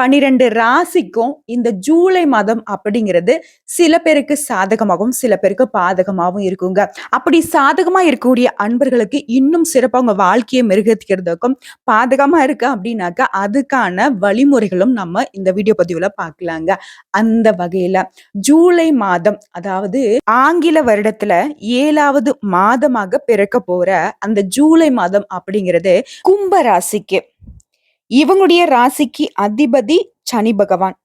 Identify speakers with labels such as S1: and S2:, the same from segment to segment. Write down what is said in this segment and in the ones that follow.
S1: பனிரெண்டு ராசிக்கும் இந்த ஜூலை மாதம் அப்படிங்கிறது சில பேருக்கு சாதகமாகவும் சில பேருக்கு பாதகமாகவும் இருக்குங்க. அப்படி சாதகமா இருக்கக்கூடிய அன்பர்களுக்கு இன்னும் சிறப்பாக உங்க வாழ்க்கையை மெருகத்திக்கிறதுக்கும் பாதகமா இருக்கு அப்படின்னாக்கா அதுக்கான வழிமுறைகளும் நம்ம இந்த வீடியோ பதிவுல பார்க்கலாங்க. அந்த வகையில ஜூலை மாதம் அதாவது ஆங்கில வருடத்துல ஏழாவது மாதமாக பிறக்க போற அந்த ஜூலை மாதம் அப்படிங்கிறது கும்ப ராசிக்கு இவங்களுடைய ராசிக்கு அதிபதி சனி பகவான்.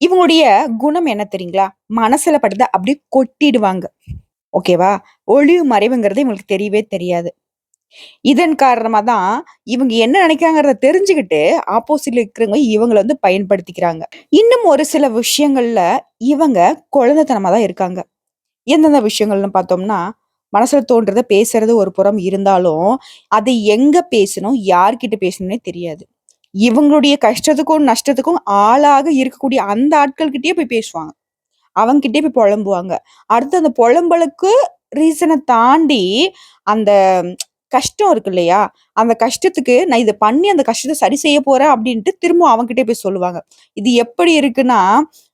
S1: இவங்களுடைய குணம் என்ன தெரியுங்களா? மனசுல படுத்த அப்படி கொட்டிடுவாங்க. ஓகேவா ஒளிவு மறைவுங்கிறது இவங்களுக்கு தெரியவே தெரியாது. இதன் காரணமா தான் இவங்க என்ன நினைக்கிறாங்கிறத தெரிஞ்சுக்கிட்டு ஆப்போசிட்ல இருக்கிறவங்க இவங்களை வந்து பயன்படுத்திக்கிறாங்க. இன்னும் ஒரு சில விஷயங்கள்ல இவங்க குழந்தைத்தனமா தான் இருக்காங்க. எந்தெந்த விஷயங்கள்னு பார்த்தோம்னா மனசுல தோன்றத பேசுறது ஒரு புறம் இருந்தாலும் அதை எங்க பேசணும் யார்கிட்ட பேசணும்னே தெரியாது. இவங்களுடைய கஷ்டத்துக்கும் நஷ்டத்துக்கும் ஆளாக இருக்கக்கூடிய அந்த ஆட்கள்கிட்டயே போய் பேசுவாங்க. அவங்ககிட்டயே போய் புலம்புவாங்க. அடுத்து அந்த புலம்பலுக்கு ரீசனை தாண்டி அந்த கஷ்டம் இருக்கு இல்லையா? அந்த கஷ்டத்துக்கு நான் இதை பண்ணி அந்த கஷ்டத்தை சரி செய்ய போறேன் அப்படின்ட்டு திரும்ப அவங்ககிட்டே போய் சொல்லுவாங்க. இது எப்படி இருக்குன்னா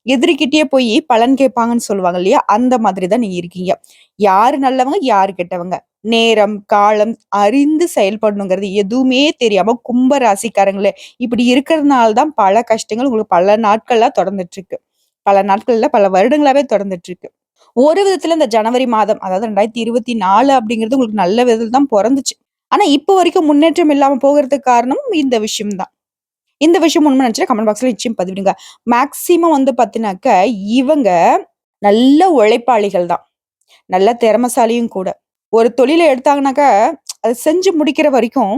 S1: எதிரிக்கிட்டே போய் பலன் கேட்பாங்கன்னு சொல்லுவாங்க இல்லையா? அந்த மாதிரி தான் நீங்க இருக்கீங்க. யாரு நல்லவங்க யாரு கெட்டவங்க? நேரம் காலம் அறிந்து செயல்படணுங்கிறது எதுவுமே தெரியாம கும்ப ராசிக்காரங்களே இப்படி இருக்கிறதுனால தான் பல கஷ்டங்கள் உங்களுக்கு பல நாட்கள்லாம் தொடர்ந்துட்டு இருக்கு பல நாட்கள்ல பல வருடங்களாவே தொடர்ந்துட்டு இருக்கு ஒரு விதத்துல இந்த ஜனவரி மாதம் அதாவது ரெண்டாயிரத்தி இருபத்தி நாலு அப்படிங்கிறது உங்களுக்கு நல்ல விதத்துல தான் பிறந்துச்சு. ஆனா இப்போ வரைக்கும் முன்னேற்றம் இல்லாம போகிறதுக்கு காரணம் இந்த விஷயம் தான் இந்த விஷயம் உண்மை நினைச்சா கமெண்ட் பாக்ஸ்ல நிச்சயம் பதிவிடுங்க. மேக்சிமம் வந்து பாத்தீங்கன்னாக்க இவங்க நல்ல உழைப்பாளிகள் தான் நல்ல திறமசாலியும் கூட. ஒரு தொழிலை எடுத்தாங்கனாக்கா அதை செஞ்சு முடிக்கிற வரைக்கும்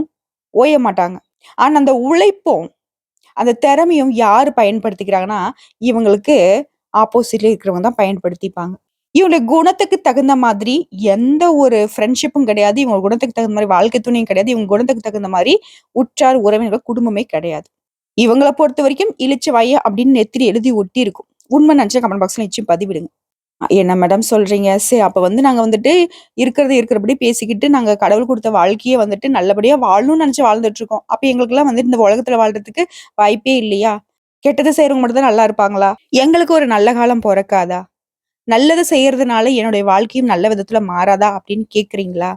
S1: ஓய மாட்டாங்க. ஆனால் அந்த உழைப்பும் அந்த திறமையும் யார் பயன்படுத்திக்கிறாங்கன்னா இவங்களுக்கு ஆப்போசிட்ல இருக்கிறவங்க தான் பயன்படுத்திப்பாங்க. இவங்களுடைய குணத்துக்கு தகுந்த மாதிரி எந்த ஒரு ஃப்ரெண்ட்ஷிப்பும் கிடையாது. இவங்க குணத்துக்கு தகுந்த மாதிரி வாழ்க்கை துணையும் கிடையாது. இவங்க குணத்துக்கு தகுந்த மாதிரி உற்றார் உறவினர்கள் குடும்பமே கிடையாது. இவங்களை பொறுத்த வரைக்கும் இழிச்ச வாய அப்படின்னு நெத்திரி எழுதி ஒட்டி இருக்கும் உண்மை நினைச்சா கமெண்ட் பாக்ஸ்ல நிச்சயம் பதிவிடுங்க. என்ன மேடம் சொல்றீங்க? சரி அப்ப வந்து நாங்க வந்துட்டு இருக்கிறது இருக்கிறபடி பேசிக்கிட்டு, நாங்க கடவுள் கொடுத்த வாழ்க்கையை வந்துட்டு நல்லபடியா வாழணும்னு நினைச்சு வாழ்ந்துட்டு இருக்கோம். அப்ப எங்களுக்கெல்லாம் வந்துட்டு இந்த உலகத்துல வாழ்றதுக்கு வாய்ப்பே இல்லையா? கெட்டதை செய்யறவங்க மட்டும் தான் நல்லா இருப்பாங்களா? எங்களுக்கு ஒரு நல்ல காலம் பிறக்காதா நல்லது செய்யறதுனால என்னுடைய வாழ்க்கையும் நல்ல விதத்துல மாறாதா? அப்படின்னு கேக்குறீங்களா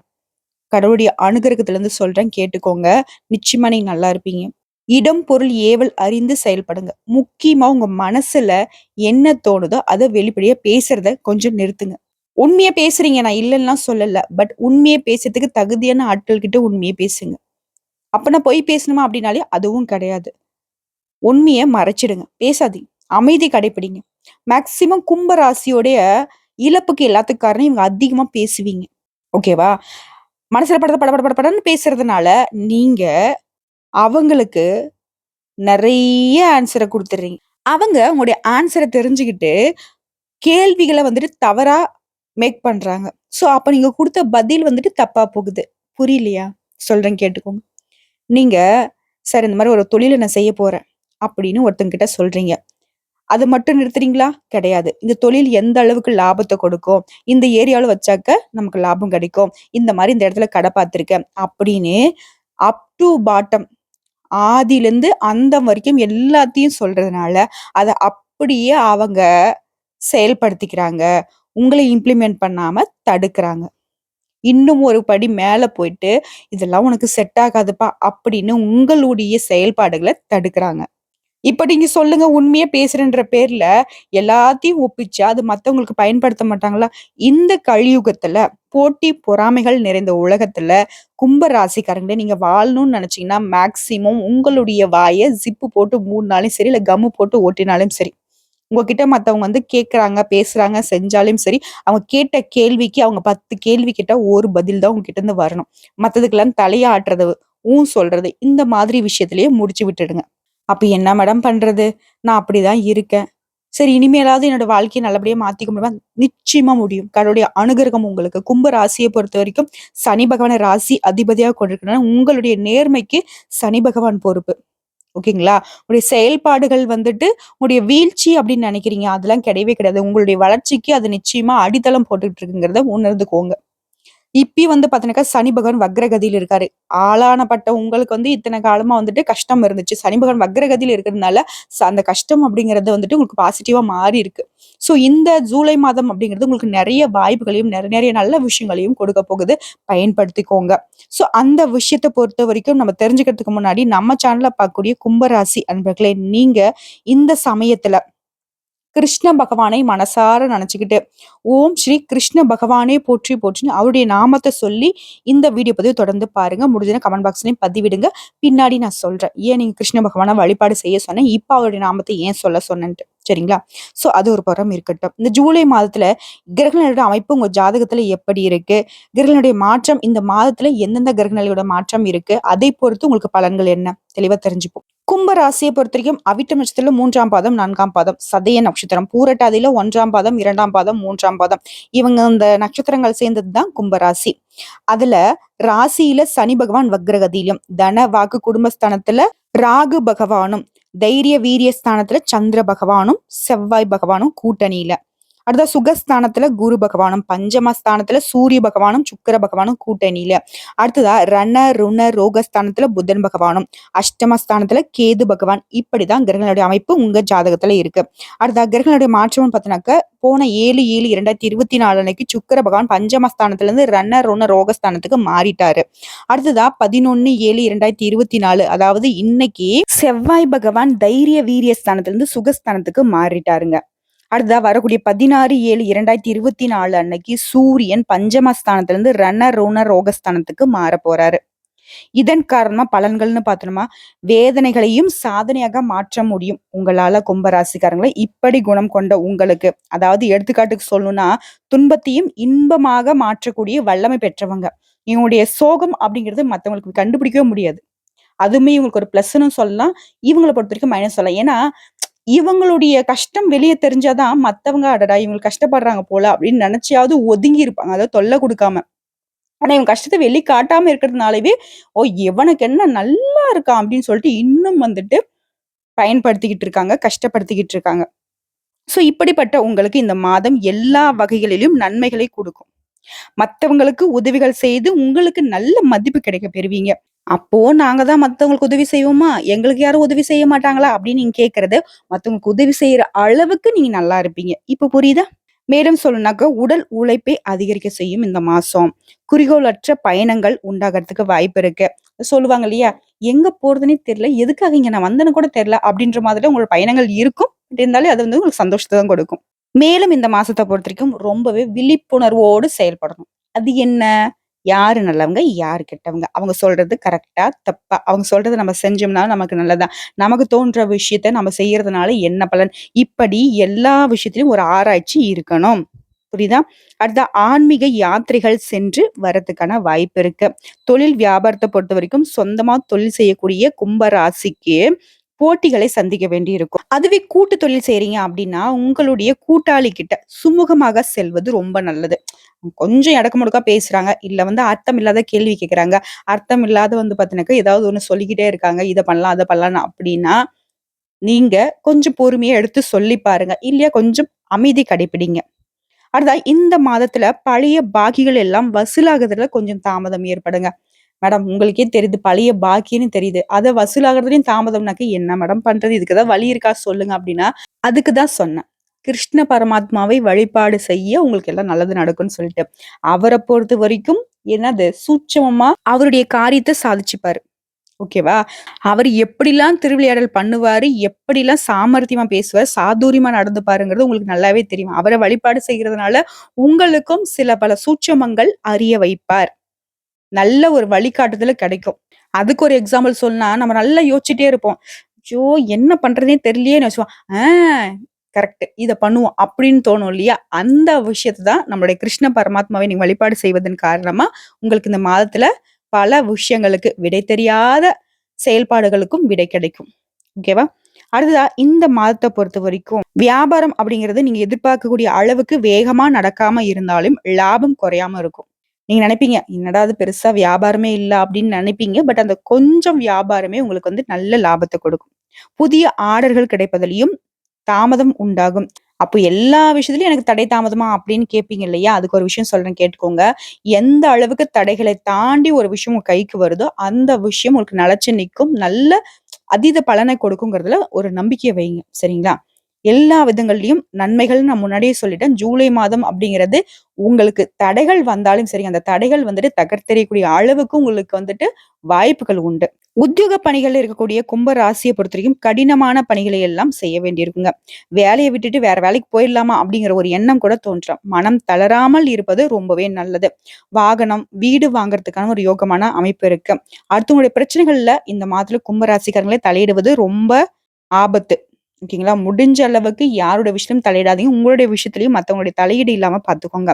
S1: கடவுளுடைய அனுகிரகத்திலருந்து சொல்றேன் கேட்டுக்கோங்க. நிச்சயமா நீங்க நல்லா இருப்பீங்க. இடம், பொருள், ஏவல் அறிந்து செயல்படுங்க. முக்கியமா உங்க மனசுல என்ன தோணுதோ, அதை வெளிப்படையா பேசுறத கொஞ்சம் நிறுத்துங்க. உண்மையை பேசுறீங்க. நான் இல்லைன்னா சொல்லல. பட் உண்மையை பேசுறதுக்கு தகுதியான ஆட்கள் கிட்ட உண்மையை பேசுங்க. அப்ப நான் பொய் பேசணுமா அப்படின்னாலே அதுவும் கிடையாது. உண்மையை மறைச்சிடுங்க. பேசாதீங்க. அமைதி கடைப்பிடிங்க. மேக்சிமம் கும்பராசியோடைய இழப்புக்கு எல்லாத்துக்கு காரணம் இவங்க அதிகமா பேசுவீங்க. ஓகேவா? மனசுல படத பட பட பட படன்னு பேசுறதுனால, நீங்க அவங்களுக்கு நிறைய ஆன்சரை கொடுத்துட்றீங்க அவங்க உங்களுடைய ஆன்சரை தெரிஞ்சுக்கிட்டு கேள்விகளை வந்துட்டு தவறா மேக் பண்றாங்க. ஸோ, அப்ப நீங்க கொடுத்த பதில் வந்துட்டு தப்பா போகுது. புரியலையா? சொல்றேன் கேட்டுக்கோங்க. நீங்க, "சார் இந்த மாதிரி ஒரு தொழிலை நான் செய்ய போறேன்." அப்படின்னு ஒருத்தங்கிட்ட சொல்றீங்க. அது மட்டும் நிறுத்துறீங்களா? கிடையாது. இந்த தொழில் எந்த அளவுக்கு லாபத்தை கொடுக்கும்? இந்த ஏரியாவில் வச்சாக்க நமக்கு லாபம் கிடைக்கும். இந்த மாதிரி இந்த இடத்துல கடை பார்த்துருக்கேன். அப்படின்னு அப் டூ பாட்டம் ஆதிலேருந்து அந்தம் வரைக்கும் எல்லாத்தையும் சொல்றதுனால, அதை அப்படியே அவங்க செயல்படுத்திக்கிறாங்க. உங்களை இம்ப்ளிமெண்ட் பண்ணாம தடுக்கிறாங்க இன்னும் ஒரு படி மேலே போயிட்டு, "இதெல்லாம் உனக்கு செட் ஆகாதுப்பா" அப்படின்னு உங்களுடைய செயல்பாடுகளை தடுக்கிறாங்க இப்ப நீங்க சொல்லுங்க, உண்மையா பேசுறேன்ற பேர்ல எல்லாத்தையும் ஒப்பிச்சா, அது மத்தவங்களுக்கு பயன்படுத்த மாட்டாங்களா? இந்த கலியுகத்துல, போட்டி, பொறாமைகள் நிறைந்த உலகத்துல, கும்ப ராசிக்காரங்களே நீங்க வாழணும்னு நினச்சிங்கன்னா மேக்சிமம் உங்களுடைய வாயை ஜிப்பு போட்டு மூடினாலும் சரி, இல்ல கம்மு போட்டு ஒட்டினாலும் சரி. உங்ககிட்ட மற்றவங்க வந்து கேட்குறாங்க பேசுகிறாங்க செஞ்சாலும் சரி, அவங்க கேட்ட கேள்விக்கு அவங்க 10 கேள்வி கிட்ட ஒரு பதில் தான் உங்ககிட்ட இருந்து வரணும். மற்றதுக்கெல்லாம் தலையாட்டுறது ஆட்டுறது, ஊ சொல்றது, இந்த மாதிரி விஷயத்திலேயே முடிச்சு விட்டுடுங்க. அப்ப என்ன மேடம் பண்றது? நான் அப்படிதான் இருக்கேன். சரி இனிமேலாவது என்னோட வாழ்க்கையை நல்லபடியா மாத்திக்க முடியுமா? நிச்சயமா முடியும். கடவுளுடைய அனுகிரகம் உங்களுக்கு. கும்ப ராசிய பொறுத்தவரைக்கும் சனி பகவான ராசி அதிபதியா கொண்டிருக்கணும் உங்களுடைய நேர்மைக்கு சனி பகவான் பொறுப்பு. ஓகேங்களா? உங்களுடைய செயல்பாடுகள் வந்துட்டு உங்களுடைய வீழ்ச்சி அப்படின்னு நினைக்கிறீங்க அதெல்லாம் கிடையவே கிடையாது. உங்களுடைய வளர்ச்சிக்கு அது நிச்சயமா அடித்தளம் போட்டுக்கிட்டு இருக்குங்கிறத உணர்ந்துக்கோங்க. இப்பயும் வந்து பார்த்தீங்கன்னாக்கா, சனி பகவான் வக்ரகதியில் இருக்காரு. ஆளானப்பட்ட உங்களுக்கு வந்து இத்தனை காலமா வந்துட்டு கஷ்டம் இருந்துச்சு. சனி பகவான் வக்ரகதியில் இருக்கிறதுனால, ச அந்த கஷ்டம் அப்படிங்கிறது வந்துட்டு உங்களுக்கு பாசிட்டிவா மாறி இருக்கு. ஸோ, இந்த ஜூலை மாதம் அப்படிங்கிறது உங்களுக்கு நிறைய வாய்ப்புகளையும், நிறைய நிறைய நல்ல விஷயங்களையும் கொடுக்க போகுது. பயன்படுத்திக்கோங்க. ஸோ, அந்த விஷயத்தை பொறுத்த வரைக்கும் நம்ம தெரிஞ்சுக்கிறதுக்கு முன்னாடி, நம்ம சேனலில் பார்க்கக்கூடிய கும்பராசி அன்பர்களே, நீங்க இந்த சமயத்துல கிருஷ்ண பகவானை மனசார நினச்சிக்கிட்டு "ஓம் ஸ்ரீ கிருஷ்ண பகவானே போற்றி போற்றின்னு" அவருடைய நாமத்தை சொல்லி இந்த வீடியோ பதிவு தொடர்ந்து பாருங்க. முடிஞ்சதுனா கமெண்ட் பாக்ஸ்லையும் பதிவிடுங்க. பின்னாடி நான் சொல்றேன். ஏன் நீங்க கிருஷ்ண பகவானை வழிபாடு செய்ய சொன்னேன், இப்போ அவருடைய நாமத்தை ஏன் சொல்ல சொன்னேன்ட்டு. சரிங்களா? ஸோ, அது ஒரு புறம் இருக்கட்டும். இந்த ஜூலை மாதத்துல கிரகங்களோட அமைப்பு உங்க ஜாதகத்துல எப்படி இருக்கு? கிரகங்களுடைய மாற்றம் இந்த மாதத்துல எந்தெந்த கிரகநிலையோட மாற்றம் இருக்கு? அதை பொறுத்து உங்களுக்கு பலன்கள் என்ன? தெளிவா தெரிஞ்சுப்போம். கும்ப பொறுத்த பொறுத்தவரைக்கும் அவிட்ட நட்சத்திரத்துல மூன்றாம் பாதம், நான்காம் பாதம், சதய நட்சத்திரம், பூரட்டாதியில ஒன்றாம் பாதம், இரண்டாம் பாதம், மூன்றாம் பாதம். இவங்க அந்த நட்சத்திரங்கள் சேர்ந்தது தான் கும்பராசி அதுல ராசியில சனி பகவான் வக்ரகதியிலும், தன, வாக்கு, குடும்பஸ்தானத்துல ராகு பகவானும், தைரிய, வீரிய ஸ்தானத்துல சந்திர பகவானும், செவ்வாய் பகவானும் கூட்டணியில. அடுத்த சுகஸ்தானத்துல குரு பகவானும், பஞ்சமஸ்தானத்துல சூரிய பகவானும், சுக்கர பகவானும் கூட்டணியில. அடுத்ததா ரண, ருண, ரோகஸ்தானத்துல புதன் பகவானும், அஷ்டமஸ்தானத்துல கேது பகவான். இப்படிதான் கிரகங்களுடைய அமைப்பு உங்க ஜாதகத்துல இருக்கு. அடுத்தா கிரகங்களுடைய மாற்றம்னு பார்த்தீங்கன்னாக்க, போன 7/7/2024 அன்னைக்கு சுக்கர பகவான் பஞ்சமஸ்தானத்துல இருந்து ரண, ருண, ரோகஸ்தானத்துக்கு மாறிட்டாரு. அடுத்ததா 11/7/2024 அதாவது இன்னைக்கு செவ்வாய் பகவான் தைரிய, வீரிய ஸ்தானத்துல இருந்து சுகஸ்தானத்துக்கு மாறிட்டாருங்க. அடுத்ததா வரக்கூடிய 16/7/2024 அன்னைக்கு சூரியன் பஞ்சமஸ்தானத்திலிருந்து ரண, ருண, ரோகஸ்தானத்துக்கு மாறப் போறாரு. இதன் காரணமா பலன்கள்னு பார்த்தோம்னா, வேதனைகளையும் சாதனையாக மாற்ற முடியும். உங்களால கும்பராசிக்காரங்களை இப்படி குணம் கொண்ட உங்களுக்கு, அதாவது எடுத்துக்காட்டுக்கு சொல்லணும்னா, துன்பத்தையும் இன்பமாக மாற்றக்கூடிய வல்லமை பெற்றவங்க. இவங்களுடைய சோகம் அப்படிங்கிறது மத்தவங்களுக்கு கண்டுபிடிக்கவே முடியாது. அதுவுமே இவங்களுக்கு ஒரு பிளஸ்ன்னு சொல்லலாம். இவங்கள பொறுத்தவரைக்கும் மைனஸ் சொல்லலாம். ஏன்னா, இவங்களுடைய கஷ்டம் வெளியே தெரிஞ்சாதான் மற்றவங்க "அடடா! இவங்க கஷ்டப்படுறாங்க போல" அப்படின்னு நினைச்சியாவது ஒதுங்கி இருப்பாங்க. அதாவது தொல்லை கொடுக்காம ஆனா இவங்க கஷ்டத்தை வெளி காட்டாம இருக்கிறதுனாலவே, "ஓ! இவனுக்கு என்ன நல்லா இருக்கான்" அப்படின்னு சொல்லிட்டு இன்னும் வந்துட்டு பயன்படுத்திக்கிட்டு இருக்காங்க. கஷ்டப்படுத்திக்கிட்டு இருக்காங்க. ஸோ இப்படிப்பட்ட உங்களுக்கு இந்த மாதம் எல்லா வகைகளிலும் நன்மைகளை கொடுக்கும். மற்றவங்களுக்கு உதவிகள் செய்து உங்களுக்கு நல்ல மதிப்பு கிடைக்க பெறுவீங்க. அப்போ நாங்க தான் மத்தவங்களுக்கு உதவி செய்வோமா? எங்களுக்கு யாரும் உதவி செய்ய மாட்டாங்களா? அப்படின்னு நீங்க கேக்குறது மத்தவங்களுக்கு உதவி செய்யற அளவுக்கு நீங்க நல்லா இருப்பீங்க. இப்ப புரியுதா? மேலும் சொல்லணும்னாக்க உடல் உழைப்பை அதிகரிக்க செய்யும் இந்த மாசம். குறிக்கோளற்ற பயணங்கள் உண்டாகிறதுக்கு வாய்ப்பு இருக்கு. சொல்லுவாங்க இல்லையா? எங்க போறதுன்னே தெரியல. எதுக்காக இங்க நான் வந்தேன்னு கூட தெரியல. அப்படின்ற மாதிரி உங்களோட பயணங்கள் இருக்கும். இருந்தாலும் அது வந்து உங்களுக்கு சந்தோஷத்தை தான் கொடுக்கும். மேலும் இந்த மாதத்தை பொறுத்த வரைக்கும் ரொம்பவே விழிப்புணர்வோடு செயல்படணும். அது என்ன? யாரு நல்லவங்க? யார் கெட்டவங்க? அவங்க சொல்றது கரெக்டா தப்பா? அவங்க சொல்றது நம்ம செஞ்சோம்னா நமக்கு நல்லதான் நமக்கு தோன்ற விஷயத்த நம்ம செய்யறதுனால என்ன பலன்? இப்படி எல்லா விஷயத்திலும் ஒரு ஆராய்ச்சி இருக்கணும். புரியுதா? அடுத்த ஆன்மீக யாத்திரைகள் சென்று வரதுக்கான வாய்ப்பு இருக்கு. தொழில் வியாபாரத்தை பொறுத்த வரைக்கும் சொந்தமா தொழில் செய்யக்கூடிய கும்பராசிக்கு போட்டிகளை சந்திக்க வேண்டியிருக்கும். அதுவே கூட்டு தொழில் செய்றீங்க அப்படின்னா, உங்களுடைய கூட்டாளி கிட்ட சுமூகமாக செல்வது ரொம்ப நல்லது. கொஞ்சம் எடக்கு பேசுறாங்க. இல்ல வந்து அர்த்தம் இல்லாத கேள்வி கேட்கறாங்க. அர்த்தம் இல்லாத வந்து பார்த்தீங்கன்னாக்கா, ஏதாவது ஒண்ணு சொல்லிக்கிட்டே இருக்காங்க. இதை பண்ணலாம், அதை பண்ணலாம் அப்படின்னா, நீங்க கொஞ்சம் பொறுமையா எடுத்து சொல்லி பாருங்க. இல்லையா கொஞ்சம் அமைதி கடைப்பிடிங்க. அடுத்தா இந்த மாதத்துல பழைய பாக்கிகள் எல்லாம் வசூலாகிறதுல கொஞ்சம் தாமதம் ஏற்படுங்க. மேடம் உங்களுக்கே தெரியுது பழைய பாக்கின்னு தெரியுது. அதை வசூலாகிறதுலையும் தாமதம்னாக்க என்ன மேடம் பண்றது? இதுக்கு ஏதாவது வழி இருக்கா சொல்லுங்க அப்படின்னா, அதுக்கு தான் சொன்னேன். கிருஷ்ண பரமாத்மாவை வழிபாடு செய்ய உங்களுக்கு எல்லாம் நல்லது நடக்கும்னு சொல்லிட்டு. அவரை பொறுத்த வரைக்கும் என்னது சூட்சமமா அவருடைய காரியத்தை சாதிச்சுப்பாரு. ஓகேவா? அவர் எப்படிலாம் திருவிளையாடல் பண்ணுவாரு, எப்படிலாம் சாமர்த்தியமா பேசுவார், சாதுரியமா நடந்து பாருங்கிறது உங்களுக்கு நல்லாவே தெரியும். அவரை வழிபாடு செய்கிறதுனால உங்களுக்கும் சில பல சூட்சமங்கள் அறிய வைப்பார். நல்ல ஒரு வழிகாட்டுதல் கிடைக்கும். அதுக்கு ஒரு எக்ஸாம்பிள் சொல்லனா நம்ம நல்லா யோசிச்சுட்டே இருப்போம். ஐயோ! என்ன பண்றதே தெரியலையேன்னு வச்சுவோம் ஆ கரெக்ட். இதை பண்ணுவோம் அப்படின்னு தோணும் இல்லையா? அந்த விஷயத்தை தான் நம்மளுடைய கிருஷ்ண பரமாத்மாவை நீங்க வழிபாடு செய்வதன் காரணமா, உங்களுக்கு இந்த மாதத்துல பல விஷயங்களுக்கு விடை தெரியாத செயல்பாடுகளுக்கும் விடை கிடைக்கும். ஓகேவா? அடுத்ததா இந்த மாதத்தை பொறுத்த வரைக்கும் வியாபாரம் அப்படிங்கிறது நீங்க எதிர்பார்க்கக்கூடிய அளவுக்கு வேகமா நடக்காம இருந்தாலும், லாபம் குறையாம இருக்கும். நீங்க நினைப்பீங்க, "என்னடா இது பெருசா வியாபாரமே இல்லை அப்படின்னு நினைப்பீங்க. பட் அந்த கொஞ்சம் வியாபாரமே உங்களுக்கு வந்து நல்ல லாபத்தை கொடுக்கும். புதிய ஆர்டர்கள் கிடைப்பதிலையும் தாமதம் உண்டாகும். அப்போ எல்லா விஷயத்துலயும் எனக்கு தடை தாமதமா அப்படின்னு கேட்பீங்க இல்லையா? அதுக்கு ஒரு விஷயம் சொல்றேன் கேட்டுக்கோங்க. எந்த அளவுக்கு தடைகளை தாண்டி ஒரு விஷயம் உங்க கைக்கு வருதோ, அந்த விஷயம் உங்களுக்கு நிலச்சி நிற்கும் நல்ல அதீத பலனை கொடுக்குங்கிறதுல ஒரு நம்பிக்கையை வைங்க. சரிங்களா? எல்லா விதங்கள்லையும் நன்மைகள்னு நான் முன்னாடியே சொல்லிட்டேன். ஜூலை மாதம் அப்படிங்கிறது உங்களுக்கு தடைகள் வந்தாலும் சரி, அந்த தடைகள் வந்துட்டு தகர்த்தெறியக்கூடிய அளவுக்கு உங்களுக்கு வந்துட்டு வாய்ப்புகள் உண்டு. உத்தியோக பணிகள் இருக்கக்கூடிய கும்ப பொறுத்த பொறுத்தவரைக்கும் கடினமான பணிகளை எல்லாம் செய்ய வேண்டியிருக்குங்க. வேலையை விட்டுட்டு வேற வேலைக்கு போயிடலாமா அப்படிங்கிற ஒரு எண்ணம் கூட தோன்றும். மனம் தளராமல் இருப்பது ரொம்பவே நல்லது. வாகனம், வீடு வாங்குறதுக்கான ஒரு யோகமான அமைப்பு இருக்கு. அடுத்தவங்களுடைய பிரச்சனைகள்ல இந்த மாதத்துல கும்ப ராசிக்காரங்களே தலையிடுவது ரொம்ப ஆபத்து. ஓகேங்களா? முடிஞ்ச அளவுக்கு யாரோட விஷயத்திலும் தலையிடாதீங்க. உங்களுடைய விஷயத்திலயும் மற்றவங்களுடைய தலையீடு இல்லாம பார்த்துக்கோங்க.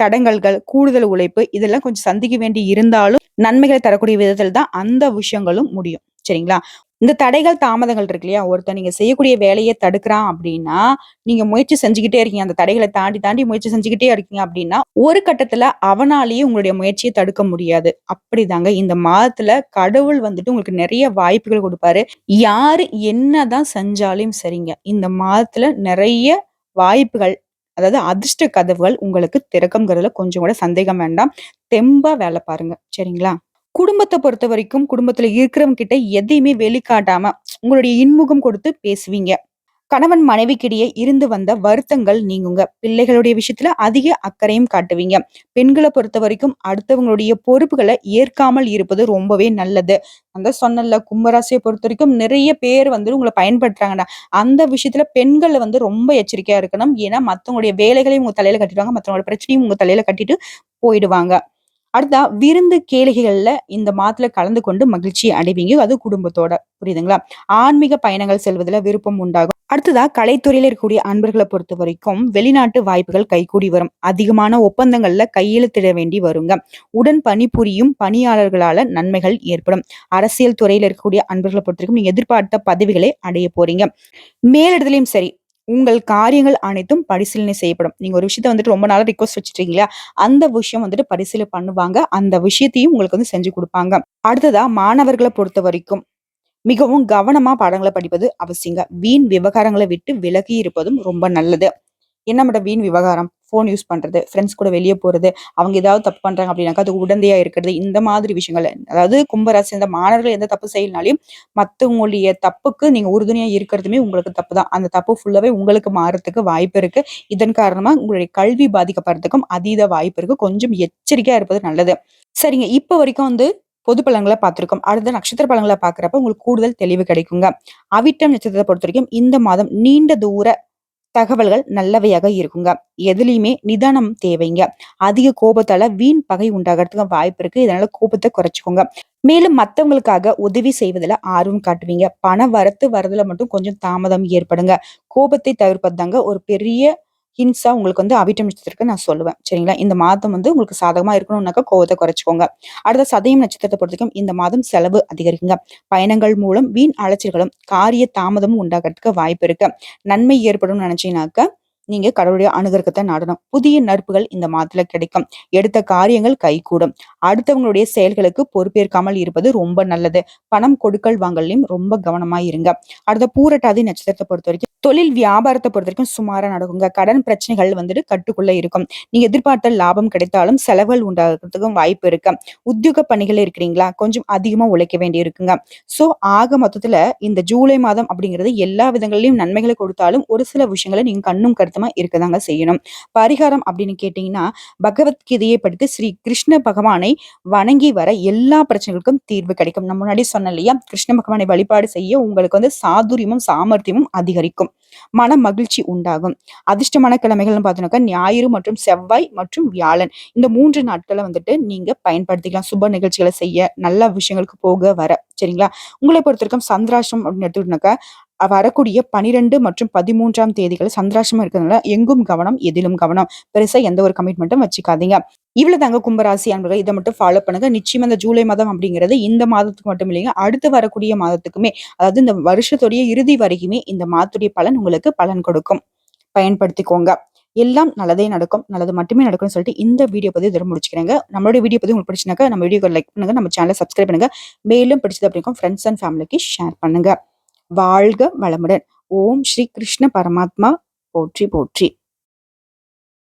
S1: தடங்கல்கள், கூடுதல் உழைப்பு இதெல்லாம் கொஞ்சம் சந்திக்க வேண்டி இருந்தாலும், நன்மைகளை தரக்கூடிய விதத்தில் தான் அந்த விஷயங்களும் முடியும். சரிங்களா? இந்த தடைகள், தாமதங்கள் இருக்கு இல்லையா? ஒருத்தன் நீங்க செய்யக்கூடிய வேலையை தடுக்கிறான் அப்படின்னா, நீங்க முயற்சி செஞ்சுக்கிட்டே இருக்கீங்க. அந்த தடைகளை தாண்டி, தாண்டி முயற்சி செஞ்சுக்கிட்டே இருக்கீங்க அப்படின்னா, ஒரு கட்டத்துல அவனாலேயே உங்களுடைய முயற்சியை தடுக்க முடியாது. அப்படிதாங்க இந்த மாதத்துல கடவுள் வந்துட்டு உங்களுக்கு நிறைய வாய்ப்புகள் கொடுப்பாரு யாரு என்னதான் செஞ்சாலும் சரிங்க. இந்த மாதத்துல நிறைய வாய்ப்புகள் அதாவது அதிர்ஷ்ட கதவுகள் உங்களுக்கு திறக்கங்கிறதுல கொஞ்சம் கூட சந்தேகம் வேண்டாம். தெம்பா வேலை பாருங்க. சரிங்களா? குடும்பத்தை பொறுத்த வரைக்கும் குடும்பத்துல இருக்கிறவங்க கிட்ட எதையுமே வெளிக்காட்டாம, உங்களுடைய இன்முகம் கொடுத்து பேசுவீங்க. கணவன் மனைவிக்கிடையே இருந்து வந்த வருத்தங்கள் நீங்குங்க. பிள்ளைகளுடைய விஷயத்துல அதிக அக்கறையும் காட்டுவீங்க. பெண்களை பொறுத்த வரைக்கும் அடுத்தவங்களுடைய பொறுப்புகளை ஏற்காமல் இருப்பது ரொம்பவே நல்லது. அந்த சொன்னல கும்பராசியை பொறுத்த வரைக்கும் நிறைய பேர் வந்து உங்களை பயன்படுத்துறாங்கண்ணா அந்த விஷயத்துல பெண்கள் வந்து ரொம்ப எச்சரிக்கையா இருக்கணும். ஏன்னா மத்தவங்களுடைய வேலைகளையும் உங்க தலையில கட்டிடுவாங்க. மத்தவங்களோட பிரச்சனையும் உங்க தலையில கட்டிட்டு போயிடுவாங்க. அடுத்தா விருந்து கேளிகைகள்ல இந்த மாதத்துல கலந்து கொண்டு மகிழ்ச்சி அடைவீங்க. அது குடும்பத்தோட. புரியுதுங்களா? ஆன்மீக பயணங்கள் செல்வதுல விருப்பம் உண்டாகும். அடுத்ததா கலைத்துறையில இருக்கக்கூடிய அன்பர்களை பொறுத்த வரைக்கும் வெளிநாட்டு வாய்ப்புகள் கைகூடி வரும். அதிகமான ஒப்பந்தங்கள்ல கையெழுத்திட வேண்டி வருங்க. உடன் பணிபுரியும் பணியாளர்களால நன்மைகள் ஏற்படும். அரசியல் துறையில இருக்கக்கூடிய அன்பர்கள பொறுத்தவரைக்கும் நீங்க எதிர்பார்த்த பதவிகளை அடைய போறீங்க. மேலிடத்துலயும் சரி, உங்கள் காரியங்கள் அனைத்தும் பரிசீலனை செய்யப்படும். நீங்க ஒரு விஷயத்த வந்துட்டு ரொம்ப நாளா ரிக்வெஸ்ட் வச்சுட்டீங்க அந்த விஷயம் வந்துட்டு பரிசீலனை பண்ணுவாங்க. அந்த விஷயத்தையும் உங்களுக்கு வந்து செஞ்சு கொடுப்பாங்க அடுத்ததா மாணவர்களை பொறுத்த வரைக்கும் மிகவும் கவனமா பாடங்களை படிப்பது அவசியங்க. வீண் விவகாரங்களை விட்டு விலகி இருப்பதும் ரொம்ப நல்லது. என்ன மேடம் வீண் விவகாரம்? ஃபோன் யூஸ் பண்ணுறது ஃப்ரெண்ட்ஸ் கூட வெளியே போகிறது அவங்க ஏதாவது தப்பு பண்ணுறாங்க அப்படின்னாக்கா, அது உடந்தையாக இருக்கிறது, இந்த மாதிரி விஷயங்கள். அதாவது கும்பராசி இந்த மாணவர்கள் எந்த தப்பு செய்யலனாலும், மற்றவங்களுடைய தப்புக்கு நீங்கள் உறுதுணையாக இருக்கிறதுமே உங்களுக்கு தப்பு தான். அந்த தப்பு ஃபுல்லாகவே உங்களுக்கு மாறுறதுக்கு வாய்ப்பு இருக்குது இதன் காரணமாக உங்களுடைய கல்வி பாதிக்கப்படுறதுக்கும் அதீத வாய்ப்பு இருக்குது கொஞ்சம் எச்சரிக்கையாக இருப்பது நல்லது. சரிங்க. இப்போ வரைக்கும் வந்து பொது பழங்களை பார்த்துருக்கோம் அடுத்த நட்சத்திர பழங்களை பார்க்குறப்ப உங்களுக்கு கூடுதல் தெளிவு கிடைக்குங்க. அவிட்டம் நட்சத்திரத்தை பொறுத்த வரைக்கும் இந்த மாதம் நீண்ட தூர தகவல்கள் நல்லவையாக இருக்குங்க. எதுலையுமே நிதானம் தேவைங்க. அதிக கோபத்தால வீண் பகை உண்டாகிறதுக்கு வாய்ப்பு இருக்கு. இதனால கோபத்தை குறைச்சிக்கோங்க மேலும் மற்றவங்களுக்காக உதவி செய்வதில் ஆர்வம் காட்டுவீங்க. பண வரத்து வரதுல மட்டும் கொஞ்சம் தாமதம் ஏற்படுங்க. கோபத்தை தவிர்ப்பது தாங்க ஒரு பெரிய ஹின்ஸாக உங்களுக்கு வந்து அவிட்டம் நட்சத்திரத்துக்கு நான் சொல்லுவேன். சரிங்களா? இந்த மாதம் வந்து உங்களுக்கு சாதகமா இருக்கணும்னாக்கா கோவத்தை குறைச்சிக்கோங்க அடுத்த சதயம் நட்சத்திரத்தை பொறுத்தவரைக்கும் இந்த மாதம் செலவு அதிகரிக்குங்க. பயணங்கள் மூலம் வீண் அலைச்சல்களும், காரிய தாமதமும் உண்டாகறதுக்கு வாய்ப்பு இருக்கு. நன்மை ஏற்படும்னு நினைச்சீங்கன்னாக்க நீங்க கடவுளுடைய அனுகிரகத்த நாடணும். புதிய நட்புகள் இந்த மாதத்துல கிடைக்கும். எடுத்த காரியங்கள் கைகூடும். அடுத்தவங்களுடைய செயல்களுக்கு பொறுப்பேற்காமல் இருப்பது ரொம்ப நல்லது. பணம் கொடுக்கல் வாங்கலையும் ரொம்ப கவனமா இருங்க. அடுத்த பூரட்டாதி பொறுத்த வரைக்கும் தொழில் வியாபாரத்தை பொறுத்த வரைக்கும் சுமாரா நடக்குங்க. கடன் பிரச்சனைகள் வந்துட்டு கட்டுக்குள்ள இருக்கும். நீங்க எதிர்பார்த்த லாபம் கிடைத்தாலும் செலவுகள் உண்டாகிறதுக்கும் வாய்ப்பு இருக்கு. உத்தியோக பணிகள் இருக்கிறீங்களா? கொஞ்சம் அதிகமா உழைக்க வேண்டி இருக்குங்க. சோ ஆக மொத்தத்துல இந்த ஜூலை மாதம் அப்படிங்கிறது எல்லா விதங்களிலும் நன்மைகளை கொடுத்தாலும், ஒரு சில விஷயங்களை நீங்க கண்ணும் கருத்துமா இருக்கதாங்க செய்யணும். பரிகாரம் அப்படின்னு கேட்டீங்கன்னா, பகவத்கீதையை படித்து ஸ்ரீ கிருஷ்ண பகவானை வணங்கி வர எல்லா பிரச்சனைகளுக்கும் தீர்வு கிடைக்கும். நம்ம முன்னாடி சொன்னேன் இல்லையா? கிருஷ்ண பகவானை வழிபாடு செய்ய உங்களுக்கு வந்து சாதுரியமும், சாமர்த்தியமும் அதிகரிக்கும். மன மகிழ்ச்சி உண்டாகும். அதிர்ஷ்டமான கிழமைகள்னு பார்த்தோம்னாக்கா, ஞாயிறு மற்றும் செவ்வாய் மற்றும் வியாழன். இந்த மூன்று நாட்கள வந்துட்டு நீங்க பயன்படுத்திக்கலாம். சுப நிகழ்ச்சிகளை செய்ய, நல்ல விஷயங்களுக்கு போக, வர. சரிங்களா? உங்கள பொறுத்தவரைக்கும் சந்திராஷ்டம் அப்படின்னு எடுத்துக்கிட்டோம்னாக்கா, வரக்கூடிய 12 மற்றும் 13ஆம் தேதிகள் சந்திராஷ்டமம் இருக்கிறதுனால எங்கும் கவனம், எதிலும் கவனம். பெருசா எந்த ஒரு கமிட்மெண்ட்டும் வச்சுக்காதீங்க. இவ்வளவுதாங்க கும்பராசி அன்பர்கள் இதை மட்டும் ஃபாலோ பண்ணுங்க. நிச்சயம் அந்த ஜூலை மாதம் அப்படிங்கிறது இந்த மாதத்துக்கு மட்டும் இல்லைங்க. அடுத்து வரக்கூடிய மாதத்துக்குமே, அதாவது இந்த வருஷத்துடைய இறுதி வரைக்குமே இந்த மாதத்துடைய பலன் உங்களுக்கு பலன் கொடுக்கும். பயன்படுத்திக்கோங்க. எல்லாம் நல்லதே நடக்கும். நல்லது மட்டுமே நடக்கும்னு சொல்லிட்டு இந்த வீடியோ பதிவு இதோட முடிச்சுக்கிறேங்க. நம்மளுடைய வீடியோ பதிவு உங்களுக்கு பிடிச்சுனாக்கா, நம்ம வீடியோக்கு லைக் பண்ணுங்க. நம்ம சேனலை சப்ஸ்கிரைப் பண்ணுங்க. மேலும் பிடிச்சது அப்படின்னா ஃப்ரெண்ட்ஸ் அண்ட் ஃபேமிலிக்கு ஷேர் பண்ணுங்க. வாழ்க வளமுடன். ஓம் ஸ்ரீ கிருஷ்ண பரமாத்மா போற்றி போற்றி.